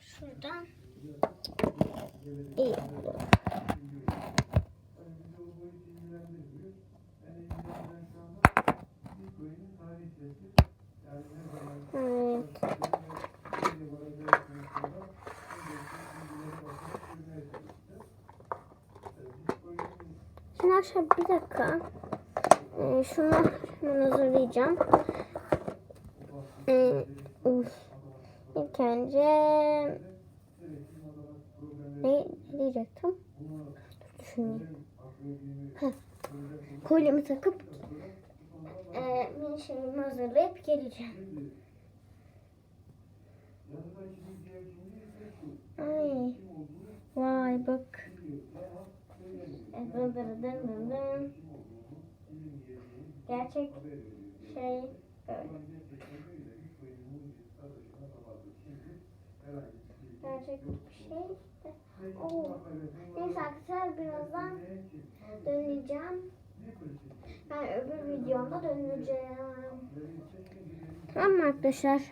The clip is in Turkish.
Şuradan. İyi. Evet. Şimdi arkadaşlar bir dakika. Ee, şunu hemen hazırlayacağım. Ee. İlk önce ne diyecektim? Düşüneyim. Kolyemi takıp e, mini şeyimi hazırlayıp geleceğim. Ay. Vay bak. Gerçek şey böyle. Gerçek şey. de- Oo. Neyse arkadaşlar birazdan döneceğim. Ben öbür videomda döneceğim. Tamam arkadaşlar?